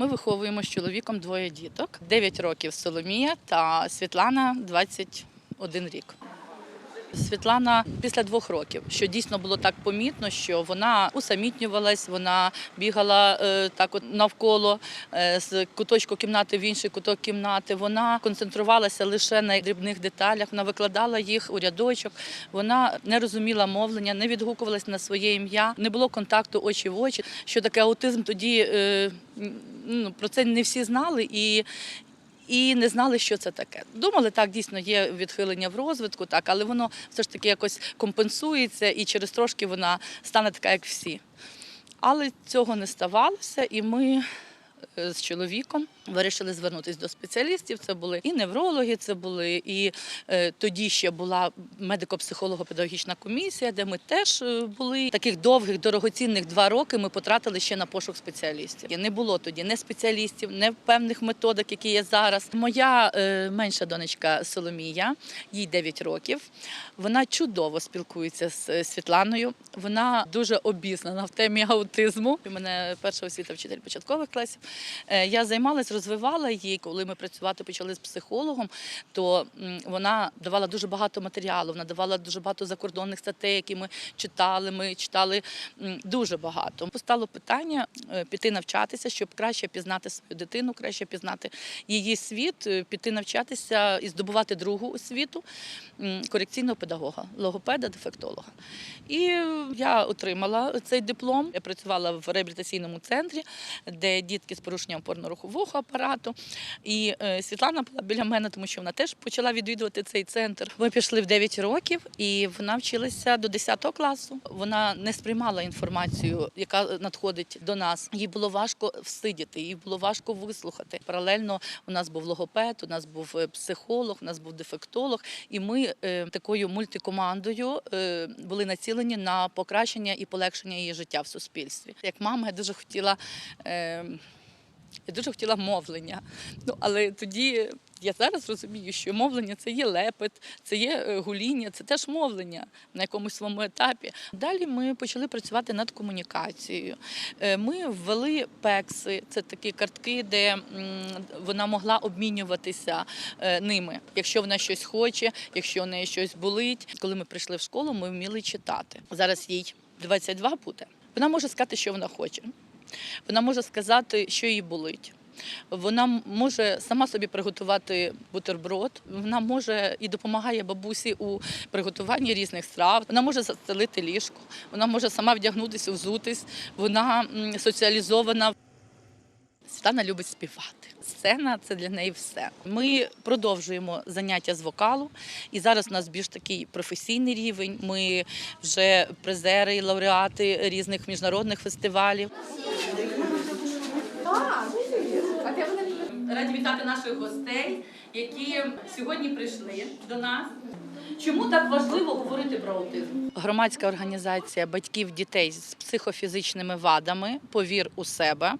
Ми виховуємо з чоловіком двоє діток: 9 років Соломія та Світлана 21 рік. Світлана після двох років, що дійсно було так помітно, що вона усамітнювалась, вона бігала е, так от навколо е, з куточку кімнати в інший куток кімнати. Вона концентрувалася лише на дрібних деталях, вона викладала їх у рядочок. Вона не розуміла мовлення, не відгукувалась на своє ім'я, не було контакту очі в очі. Що таке аутизм? Тоді е, ну, про це не всі знали і і не знали, що це таке. Думали, так дійсно є відхилення в розвитку, так, але воно все ж таки якось компенсується, і через трошки вона стане така, як всі. Але цього не ставалося, і ми з чоловіком вирішили звернутися до спеціалістів. Це були і неврологи, це були, і е, тоді ще була медико-психолого-педагогічна комісія, де ми теж е, були. Таких довгих, дорогоцінних два роки ми потратили ще на пошук спеціалістів. І Не було тоді не спеціалістів, не певних методик, які є зараз. Моя е, менша донечка Соломія, їй 9 років. Вона чудово спілкується з е, Світланою. Вона дуже обізнана в темі аутизму. У мене перша освіта вчитель початкових класів. Е, Я займалась, розвивала її. Коли ми працювати почали з психологом, то вона давала дуже багато матеріалу. Вона давала дуже багато закордонних статей, які ми читали. Ми читали дуже багато. Постало питання е, піти навчатися, щоб краще пізнати свою дитину, краще пізнати її світ, е, піти навчатися і здобувати другу освіту корекційного педагога, логопеда, дефектолога. І я отримала цей диплом. Я працювала в реабілітаційному центрі, де дітки з порушенням опорно-рухового апарату. І е, Світлана була біля мене, тому що вона теж почала відвідувати цей центр. Ми пішли в 9 років, і вона вчилася до 10 класу. Вона не сприймала інформацію, яка надходить до нас. Їй було важко всидіти, їй було важко вислухати. Паралельно у нас був логопед, у нас був е, психолог, у нас був дефектолог, і ми е, такою мультикомандою були націлені на покращення і полегшення її життя в суспільстві. Як мама, я дуже хотіла. Я дуже хотіла мовлення. Ну, але тоді я зараз розумію, що мовлення це є лепет, це є е, гуління, це теж мовлення на якомусь своєму етапі. Далі ми почали працювати над комунікацією. Е, Ми ввели пекси, це такі картки, де вона могла обмінюватися е, ними, якщо вона щось хоче, якщо в неї щось болить. Коли ми прийшли в школу, ми вміли читати. Зараз їй 22 буде. Вона може сказати, що вона хоче. Вона може сказати, що їй болить. Вона може сама собі приготувати бутерброд. Вона може і допомагає бабусі у приготуванні різних страв. Вона може застелити ліжко, вона може сама вдягнутися, взутись. Вона соціалізована. Світлана любить співати. Сцена це для неї все. Ми продовжуємо заняття з вокалу, і зараз у нас більш такий професійний рівень. Ми вже призери лауреати різних міжнародних фестивалів. Раді вітати наших гостей, які сьогодні прийшли до нас. Чому так важливо говорити про аутизм? Громадська організація батьків дітей з психофізичними вадами Повір у себе,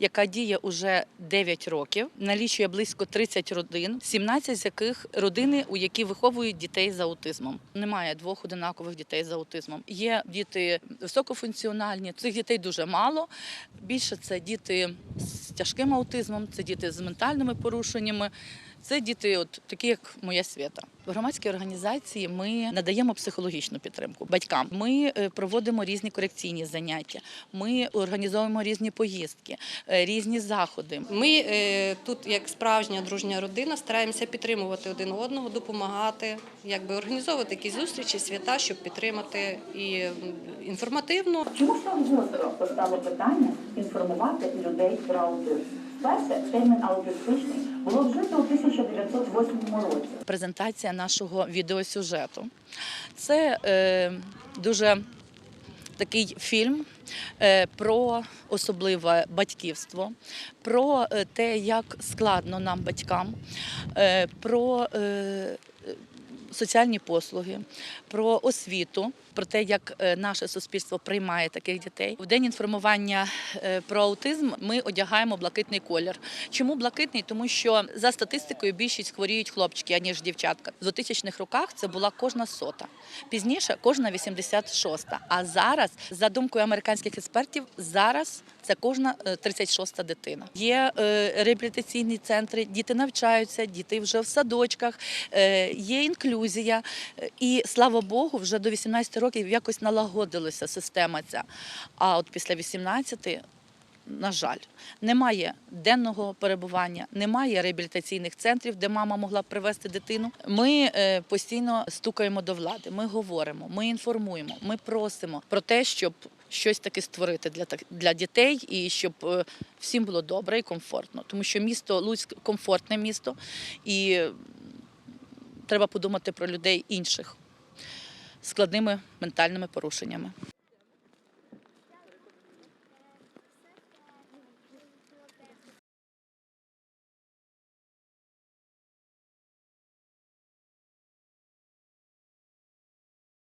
яка діє уже 9 років, налічує близько 30 родин, 17 з яких родини, у які виховують дітей з аутизмом. Немає двох одинакових дітей з аутизмом. Є діти високофункціональні, цих дітей дуже мало. Більше це діти з тяжким аутизмом, це діти з ментальними порушеннями. Це діти, от такі, як моя свята. В громадській організації ми надаємо психологічну підтримку батькам. Ми е, проводимо різні корекційні заняття. Ми організовуємо різні поїздки, е, різні заходи. Ми е, тут, як справжня дружня родина, стараємося підтримувати один одного, допомагати, якби організовувати якісь зустрічі, свята, щоб підтримати і інформативно. Чому саме гостро постало питання інформувати людей про аутизм? Перше, термін аутистичний було вжито у 1908 році. презентація нашого відеосюжету. Це е, дуже такий фільм е, про особливе батьківство, про е, те, як складно нам, батькам, е, про соціальні послуги, про освіту, про те, як е, наше суспільство приймає таких дітей. В день інформування е, про аутизм ми одягаємо блакитний колір. Чому блакитний? Тому що за статистикою більшість хворіють хлопчики, аніж дівчатка. В 2000-х роках це була кожна сота. Пізніше кожна 86-та. А зараз, за думкою американських експертів, зараз це кожна е, 36-та дитина. Є е, реабілітаційні центри, діти навчаються, діти вже в садочках, е, є інклюзія. Е, І слава Богу, вже до 18 років якось налагодилася система ця. А от після 18 на жаль, немає денного перебування, немає реабілітаційних центрів, де мама могла б привезти дитину. Ми е, постійно стукаємо до влади. Ми говоримо, ми інформуємо, ми просимо про те, щоб щось таке створити для для дітей і щоб е, всім було добре і комфортно. Тому що місто Луцьк комфортне місто, і треба подумати про людей інших складними ментальними порушеннями.